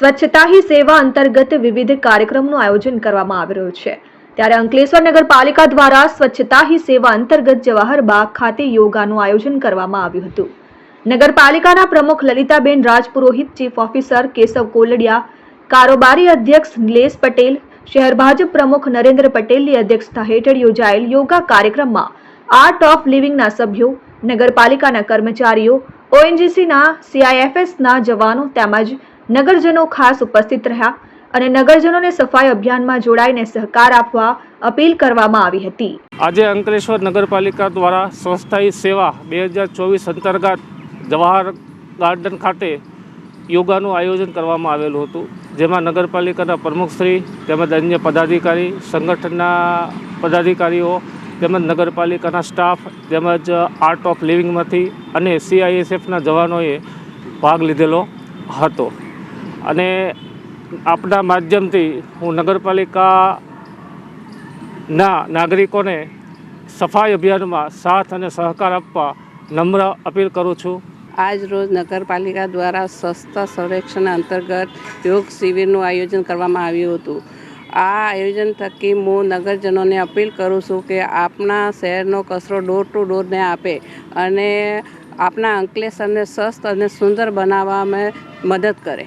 સ્વચ્છતા હી સેવા અંતર્ગત વિવિધ કાર્યક્રમનું આયોજન કરવામાં આવી રહ્યું છે. ત્યારે અંકલેશ્વર નગરપાલિકા દ્વારા સ્વચ્છતા હી સેવા અંતર્ગત જવાહર ખાતે યોગાનું આયોજન કરવામાં આવ્યું હતું. નગરપાલિકાના પ્રમુખ લલિતાબેન રાજપુરોહિત, ચીફ ઓફિસર કેશવ કોલડિયા, કારોબારી અધ્યક્ષ નિલેશ પટેલ, શહેર ભાજપ પ્રમુખ નરેન્દ્ર પટેલની અધ્યક્ષતા હેઠળ યોજાયેલ યોગા કાર્યક્રમમાં આર્ટ ઓફ લિવિંગના સભ્યો, નગરપાલિકાના કર્મચારીઓ, ઓએનજીસીના, સીઆઈએફએસના જવાનો તેમજ નગરજનો ખાસ ઉપસ્થિત રહ્યા અને નગરજનોને સફાઈ અભિયાનમાં જોડાઈને સહકાર આપવા અપીલ કરવામાં આવી હતી. આજે અંકલેશ્વર નગરપાલિકા દ્વારા સ્વચ્છતા સેવા બે હજાર ચોવીસ અંતર્ગત જવાહર ગાર્ડન ખાતે યોગાનું આયોજન કરવામાં આવેલું હતું, જેમાં નગરપાલિકાના પ્રમુખશ્રી તેમજ અન્ય પદાધિકારી, સંગઠનના પદાધિકારીઓ તેમજ નગરપાલિકાના સ્ટાફ તેમજ આર્ટ ઓફ લિવિંગમાંથી અને સીઆઈએસએફના જવાનોએ ભાગ લીધેલો હતો. અને આપના માધ્યમથી હું નગરપાલિકાના નાગરિકોને સફાઈ અભિયાનમાં સાથ અને સહકાર આપવા નમ્ર અપીલ કરું છું. આજ રોજ નગરપાલિકા દ્વારા સ્વચ્છતા સંરક્ષણ અંતર્ગત યોગ શિબિરનું આયોજન કરવામાં આવ્યું હતું. આ આયોજન થકી હું નગરજનોને અપીલ કરું છું કે આપણા શહેરનો કચરો ડોર ટુ ડોરને આપે અને આપણા અંકલેશ્વરને સ્વસ્થ અને સુંદર બનાવવામાં મદદ કરે.